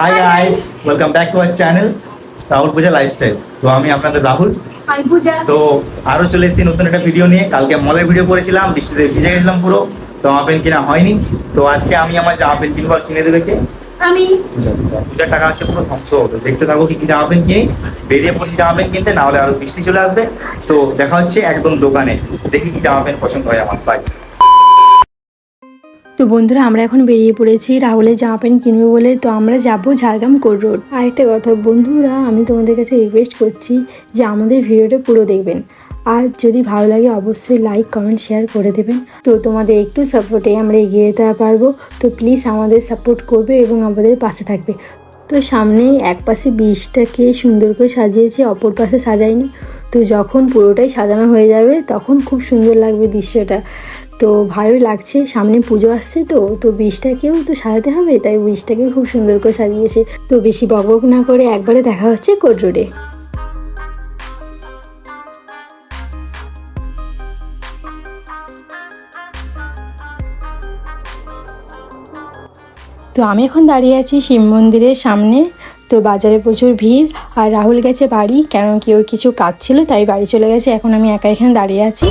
Hi guys welcome back to our channel Rahul Puja lifestyle তো আমি আপনাদের রাহুল। আমি পূজা। তো আরও চলে এসেছি নতুন একটা ভিডিও নিয়ে। কালকে মলের ভিডিও করেছিলাম বৃষ্টিতে ভিজে গেছিলাম পুরো। জামা প্যান্ট কিনা হয়নি। তো আজকে আমি আমার জামা প্যান্ট কিনবো আর কিনে দেবে কে? আমি। পূজা পূজার টাকা আজকে পুরো ধ্বংস হতো দেখতে থাকো কি কি জামা প্যান্ট কিনি। বেরিয়ে পড়ছি জামা প্যান্ট কিনতে না হলে আরও বৃষ্টি চলে আসবে। সো দেখা হচ্ছে একদম দোকানে। দেখি কি জামা প্যান্ট পছন্দ হয় আমার। বাই তো বন্ধুরা, আমরা এখন বেরিয়ে পড়েছি রাহুলের জামা প্যান্ট কিনবো বলে, তো আমরা যাব ঝাড়গ্রাম কোর্ট রোড। আরেকটা কথা, বন্ধুরা, আমি তোমাদের কাছে রিকোয়েস্ট করছি যে আমাদের ভিডিওটা পুরো দেখবেন। আর যদি ভালো লাগে, অবশ্যই লাইক কমেন্ট শেয়ার করে দেবেন। তো তোমাদের একটু সাপোর্টে আমরা এগিয়ে যেতে পারব। তো প্লিজ আমাদের সাপোর্ট করবে এবং আমাদের পাশে থাকবে। তো সামনেই এক পাশে বীজটাকে সুন্দর করে সাজিয়েছে, অপর পাশে সাজাইনি তো যখন পুরোটাই সাজানো হয়ে যাবে, তখন খুব সুন্দর লাগবে দৃশ্যটা। তো ভালোই লাগছে, সামনে পুজো আসছে তো তো বীজটাকেও তো সাজাতে হবে, তাই বীজটাকে খুব সুন্দর করে সাজিয়েছে। তো বেশি বকবক না করে একবারে দেখা হচ্ছে কোর্ট রোডে। তো আমি এখন দাঁড়িয়ে আছি শিব মন্দিরের সামনে। তো বাজারে প্রচুর ভিড় আর রাহুল গেছে বাড়ি কেন কি ওর কিছু কাজ ছিল, তাই বাড়ি চলে গেছে। এখন আমি একা এখানে দাঁড়িয়ে আছি।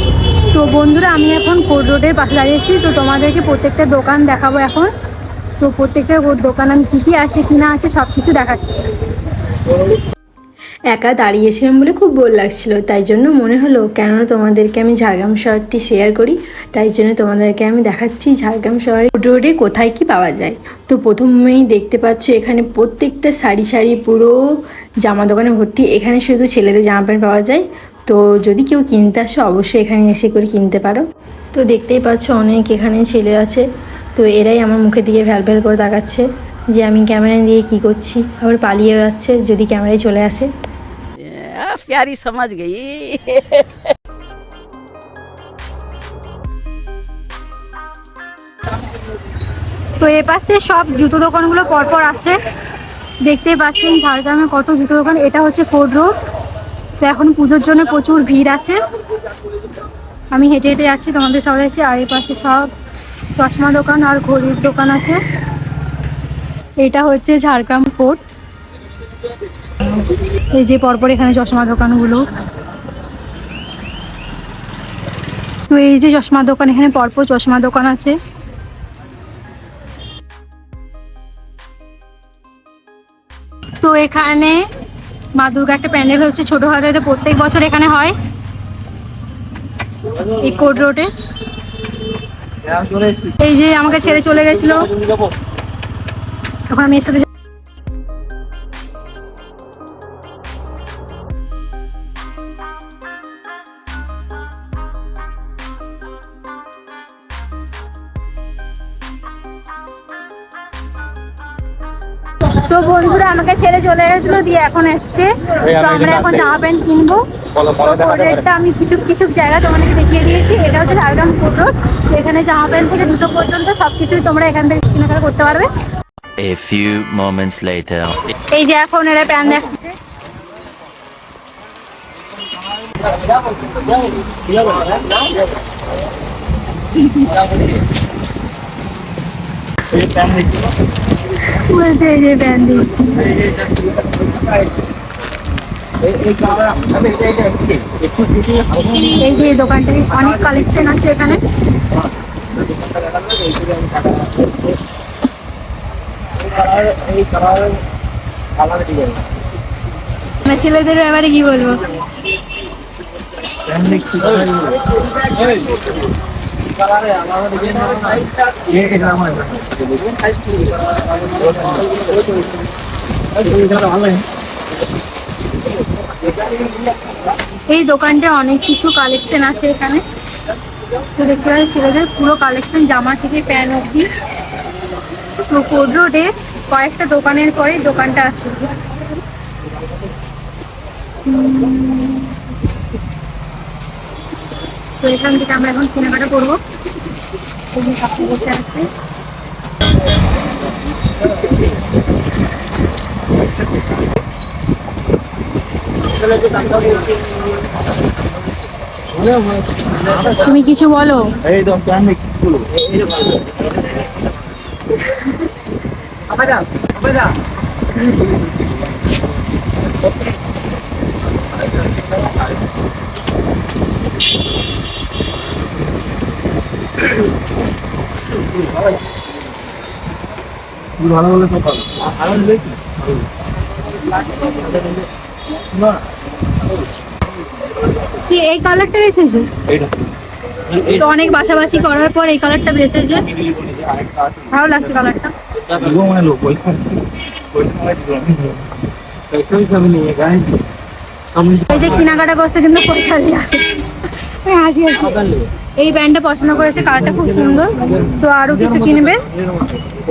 তো বন্ধুরা, আমি এখন কোর্ট রোডের পাশে দাঁড়িয়েছি। তো তোমাদেরকে প্রত্যেকটা দোকান দেখাবো এখন। তো প্রত্যেকটা দোকান আমি কী কী আছে, কি না আছে সব কিছু দেখাচ্ছি। একা দাঁড়িয়েছিলাম বলে খুব বোর লাগছিল। তাই জন্য মনে হলো, কেননা তোমাদেরকে আমি ঝাড়গ্রাম শহরটি শেয়ার করি। তাই জন্য তোমাদেরকে আমি দেখাচ্ছি ঝাড়গ্রাম শহরে রোডে কোথায় কি পাওয়া যায়। তো প্রথমেই দেখতে পাচ্ছ, এখানে প্রত্যেকটা সারি সারি পুরো জামা দোকানে ভর্তি। এখানে শুধু ছেলেদের জামা প্যান্ট পাওয়া যায়। তো যদি কেউ কিনতে আসো, অবশ্যই এখানে এসে করে কিনতে পারো। তো দেখতেই পাচ্ছ, অনেক এখানে ছেলে আছে। তো এরাই আমার মুখের দিকে ভ্যাল ভ্যাল করে তাকাচ্ছে যে আমি ক্যামেরা দিয়ে কি করছি। আবার পালিয়ে যাচ্ছে যদি ক্যামেরায় চলে আসে। प्यारी समझ गई তো এ পাশে সব জুতো দোকানগুলো পরপর আছে দেখতেই পাচ্ছেন ঝাড়গ্রামে কত জুতো দোকান এটা হচ্ছে ফোর্ড রোড তো এখন পুজোর জন্য প্রচুর ভিড় আছে আমি হেঁটে হেঁটে যাচ্ছি তোমাদের সবাই আছে আর এই পাশে সব চশমা দোকান আর ঘড়ির দোকান আছে এটা হচ্ছে ঝাড়গ্রাম কোর্ট এই যে পরপর এখানে চশমা দোকানগুলো। তো এই যে চশমা দোকান এখানে পরপর চশমা দোকান আছে। তো এখানে মা দুর্গা একটা প্যান্ডেল হচ্ছে ছোট হাজারে প্রত্যেক বছর এখানে হয়। এই কোর্ট রোডে। এই যে আমাকে ছেড়ে চলে গেছিল। তখন আমি এর সাথে তো বন্ধুরা আমাকে ছেড়ে চলে গেছিল দিয়ে এখন এসছে। তো আমরা এখন জামা প্যান্ট কিনবো। রেটটা আমি কিছু কিছু জায়গা তোমাদেরকে দেখিয়ে দিয়েছি। এটা হচ্ছে ঝাড়গ্রাম ফুড রোড। তো এখানে জামা প্যান্ট থেকে জুতো পর্যন্ত সব কিছুই তোমরা এখান থেকে কেনাকাটা করতে পারবে। A few moments later. এই যে এখন এরা প্যান্ট দেখাচ্ছে। বলছে এই যে প্যান্ট দিচ্ছি এই যে এই দোকানটায় অনেক কালেকশন আছে এখানে। ছেলেদের ব্যাপারে কি বলব? এই দোকানটা অনেক কিছু কালেকশন আছে এখানে। দেখতে পাচ্ছি ছেলেদের পুরো কালেকশন জামা থেকে প্যান্ট অব্দি তো কোড রোডে কয়েকটা দোকানের পরে দোকানটা আছে। তো এখান থেকে আমরা এখন কেনাকাটা করব। যে কাকু বসে আছে। তুমি কিছু বলো? এই তো প্যান দেখছি বলো। কি এই কালারটা বেছেছো তো অনেক বাসাবাসি করার পর এই কালারটা বেছেছে ভালো লাগছে কালারটা মানে লোক ওই এই যে কেনাকাটা করছে কিন্তু পয়সা দিয়ে। আছে হাসি হাসি। এই প্যান্টটা পছন্দ করেছে কালারটা খুব সুন্দর। তো আরও কিছু কিনবে?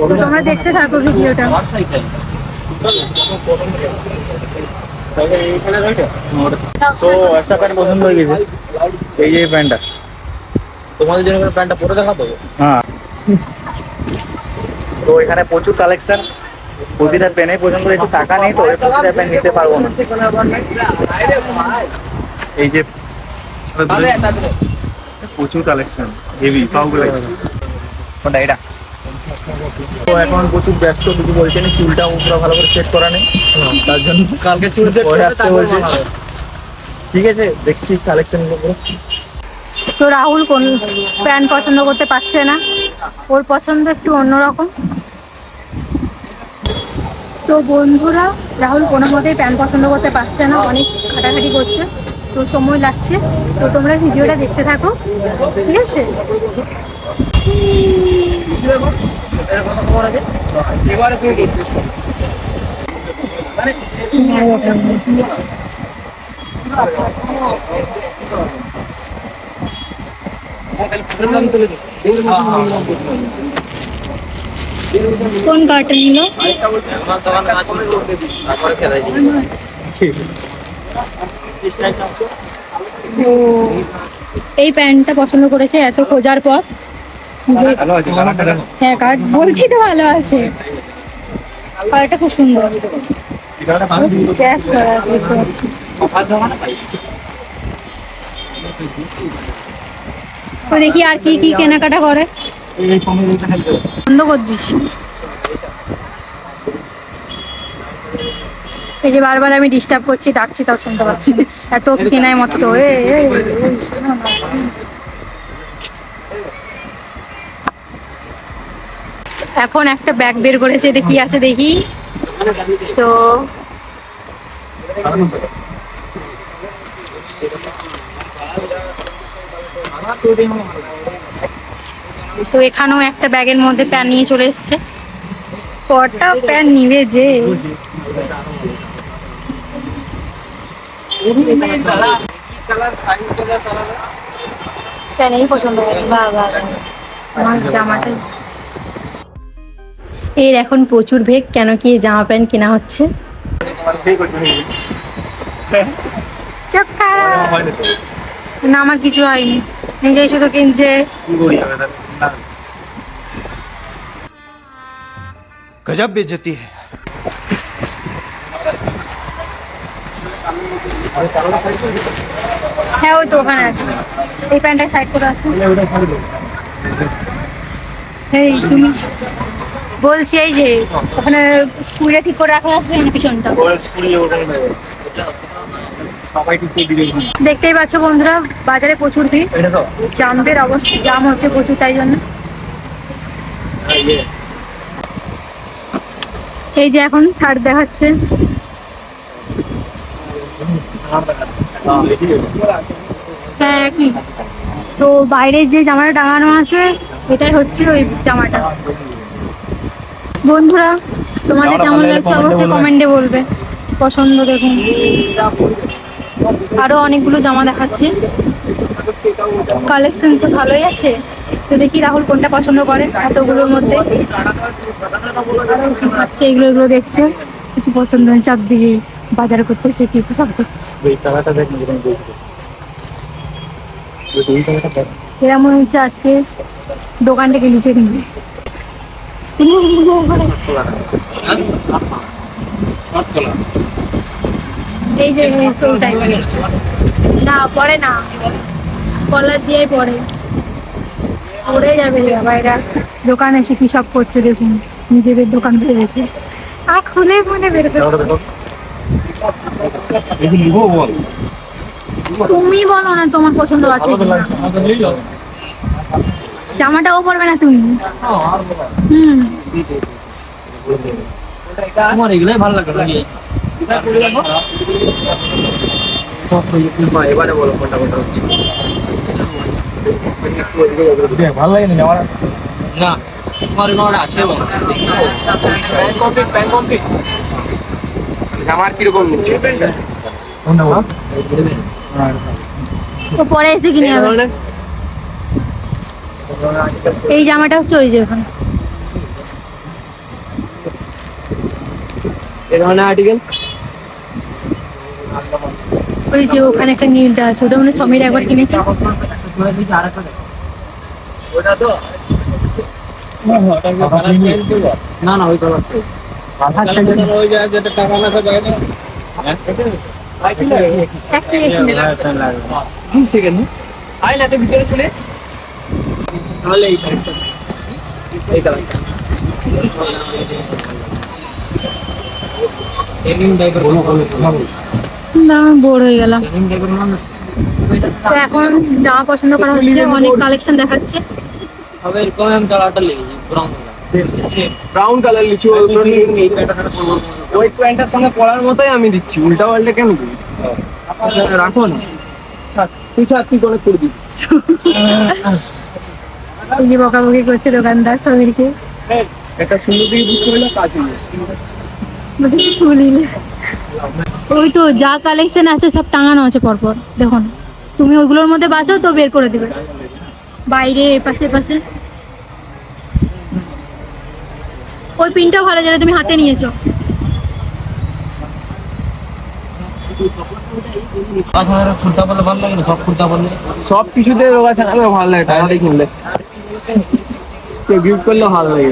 তো তোমরা দেখতে থাকো ভিডিওটা। তো একটা প্যান্ট পছন্দ হয়ে গেছে। এই যে প্যান্টটা। তোমাদের জন্য করে প্যান্টটা পরে দেখাবো? হ্যাঁ। তো এখানে প্রচুর কালেকশন প্রতিটা প্যানে পছন্দ হয়েছে টাকা নেই তো প্রতিটা প্যান নিতে পারব না। এই যে প্রচুর কালেকশন হেভি সবগুলো কোনটা এটা? তো এখন প্রচুর ব্যস্ত কিছু বলছে না চুলটা পুরো ভালো করে সেট করা নেই। তার জন্য কালকে চুল পরে আসতে বলছে। ঠিক আছে দেখছি কালেকশনগুলো তো রাহুল কোন প্যান্ট পছন্দ করতে পারছে না? ওর পছন্দ একটু অন্যরকম। তো বন্ধুরা রাহুল কোনো মতেই প্যান্ট পছন্দ করতে পারছে না অনেক খাটাখাটি করছে। তো সময় লাগছে। তো তোমরা ভিডিওটা দেখতে থাকো। ঠিক আছে? কোন কার্টুন নিল? এই প্যান্টটা পছন্দ করেছে এত খোঁজার পর। হ্যাঁ কার্ড বলছি তো ভালো আছে। কালারটা খুব সুন্দর। দেখি আর কি কি কেনাকাটা করে। বন্ধ করে দিস। এই যে বারবার আমি ডিস্টার্ব করছি, ডাকছি, তাও শুনতে পাচ্ছি এত কেনায় মতো এ। এখন একটা ব্যাগ বের করেছে, এটা কি আছে দেখি? তো তো এখানেও একটা ব্যাগের মধ্যে প্যান নিয়ে চলে এসছে। কটা প্যান নিবে যে? পছন্দ করে। আমার জামাটা এর এখন প্রচুর ভেগ কেন কি জামা প্যান্ট কেনা হচ্ছে? না আমার কিছু হয়নি। নিজে শুধু কিনছে। কি করি হবে হ্যাঁ ওই তো ওখানে আছে। এই প্যান্টটা সাইড করে আছে। এই তুমি, বলছি এই যে, ওখানে স্কুলে ঠিক করে রাখা আছে পিছনটা। দেখতেই পাচ্ছ বন্ধুরা, বাজারে প্রচুর ভিড়। জামদের অবস্থা, জাম হচ্ছে প্রচুর তাই জন্য। এই যে এখন শার্ট দেখাচ্ছে। হ্যাঁ কি? তো বাইরের যে জামাটা টাঙানো আছে এটাই হচ্ছে ওই জামাটা। বন্ধুরা তোমাদের কেমন লাগছে? অবশ্যই কমেন্টে বলবে। পছন্দ দেখুন। আরও অনেকগুলো জামা দেখাচ্ছে। কালেকশন তো ভালোই আছে। তো দেখি রাহুল কোনটা পছন্দ করে এতগুলোর মধ্যে। এগুলো এগুলো দেখছে। কিছু পছন্দ হয় চারদিকে বাজার করতেছে কি সব করছে ওই টাকাটা দেখ নিজের আমি বলছি হচ্ছে আজকে? দোকানটাকে লুটে নিবে এই যে না পরে না। কলার দিয়ে পরে পড়ে যাবে বাবা এরা দোকানে এসে কি সব করছে দেখুন। নিজেদের দোকান ভেবেছে আর খুলে মনে বের করছ। তুমি বলো না তোমার পছন্দ আছে না। পরবে না তুমি? হুম। তোমার এগুলোই ভালো লাগে নাকি? এবারে বলো কোনটা কোনটা হচ্ছে। ভালো লাগে না না তোমার আছে কমপ্লিট কমপ্লিট জামার কীরকম নিচ্ছে? পরে এসে কিনে যাবে এই জামাটা হচ্ছে ওই যে ওখানে। এ ধরনের আর্টিকেল ওই যে ওখানে একটা নীলটা আছে ওটা মানে সমীর একবার কিনেছে। ওটা তো না না ওই কালারটা। না বোর হয়ে গেলাম। তো এখন জামা পছন্দ করা হচ্ছে, অনেক কালেকশন দেখাচ্ছে। হবে এরকম আমি কালারটা লেগেছি ব্রাউন ব্রাউন কালার লিচু প্যান্টটার ওই প্যান্টটার সঙ্গে পরার মতোই আমি দিচ্ছি উল্টা পাল্টা কেন দিই রাখো না। তুই থাক তুই করে করে দিবি। এই যে বকাবকি করছে দোকানদার সমীরকে একটা সুন্দর দিকে বুঝতে পারলে কাজ হয়ে। শুনিলে ওই তো যা কালেকশন আছে সব টাঙানো আছে পরপর দেখুন। তুমি ওইগুলোর মধ্যে বাসো তো বের করে দেবে। বাইরে এপাশে এপাশে ওই পিনটাও ভালো যেটা তুমি হাতে নিয়েছো। সব কিছুতে রোগা ছাড়ালে ভালো লাগে টাকা দিয়ে কিনলে। তো গিফট করলে ভালো লাগে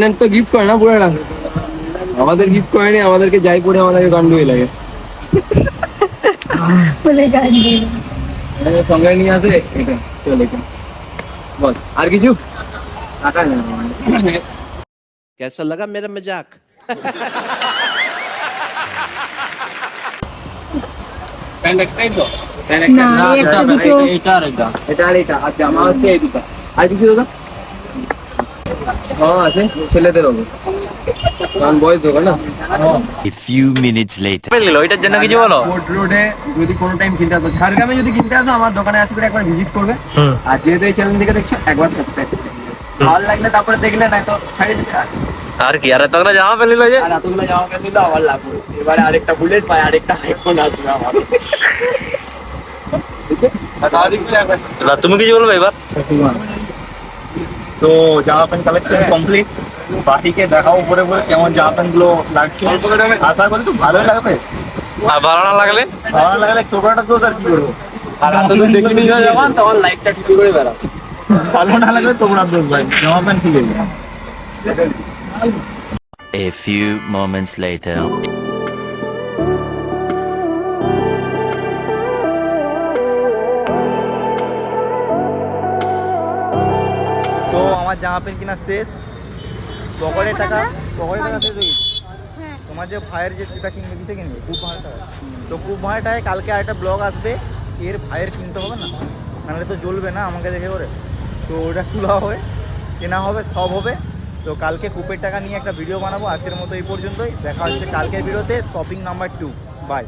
না। তো গিফট করে না পুরোটা। আমাদের গিফট করেনি আমাদেরকে যাই পড়ে আমাদেরকে গন্ডুই লাগে। সঙ্গে নিয়ে আসে এটা চল বল আর কিছু? টাকা নেই। कैसा लगा मेरा मजाक প্যান্ট একটাই তো প্যান্ট না, এই একটা দুটো। এটা আর এটা এটা আর এটা আর জামা হচ্ছে এই দুটো আর কিছু দাদা হ্যাঁ আছে ছেলেদের হবে কারণ বয়স দোকান না A few minutes later ওইটার জন্য কিছু বলো কোর্ট রোডে যদি কোনো টাইম কিনতে আসো ঝাড়গ্রামে যদি কিনতে আসো আমার দোকানে আসবে একবার ভিজিট করবে আর যেহেতু এই চ্যানেল থেকে দেখছো একবার সাবস্ক্রাইব ভালো লাগলে তারপরে দেখলে না তো ছাড়ি দিতে আর কি আর এতগুলো জামা পেলি যে? আর এতগুলো জামা প্যান্ট নিলে আবার লাগবে এবারে আরেকটা বুলেট পাই আরেকটা আইফোন আসবে আমার। এবার তুমি কিছু বলবে এবার? তো জামা প্যান্ট কালেকশন কমপ্লিট বাকিকে দেখাও পরে পরে কেমন জামা প্যান্টগুলো লাগছে। আশা করি তো ভালোই লাগবে। আর ভালো না লাগলে? ভালো না লাগলে ছোটটা দোষ আর কি করব? আর এতদূর দেখে নিয়ে যখন তখন লাইটটা ঠিক করে বেড়াও। ভালো না লাগলে তোমরা দোষ ভাই জামা প্যান্ট ঠিক আছে A few moments later. তো আমার জামা প্যান্ট কিনা শেষ। পকেটের টাকা পকেটের টাকা শেষ হয়ে গেছে। তোমার যে ভাইয়ের যে জুতা কিনবে কিসে কিনবে? খুব ভালো টাকা। তো খুব টাকায় কালকে আরেকটা ব্লগ আসবে। এর ভাইয়ের কিনতে হবে না। নাহলে তো জ্বলবে না আমাকে দেখে করে। তো ওটা তোলা হবে, কেনা হবে, সব হবে। তো কালকে কুপের টাকা নিয়ে একটা ভিডিও বানাবো, আজকের মতো এই পর্যন্তই। দেখা হচ্ছে কালকের ভিডিওতে শপিং নাম্বার টু বাই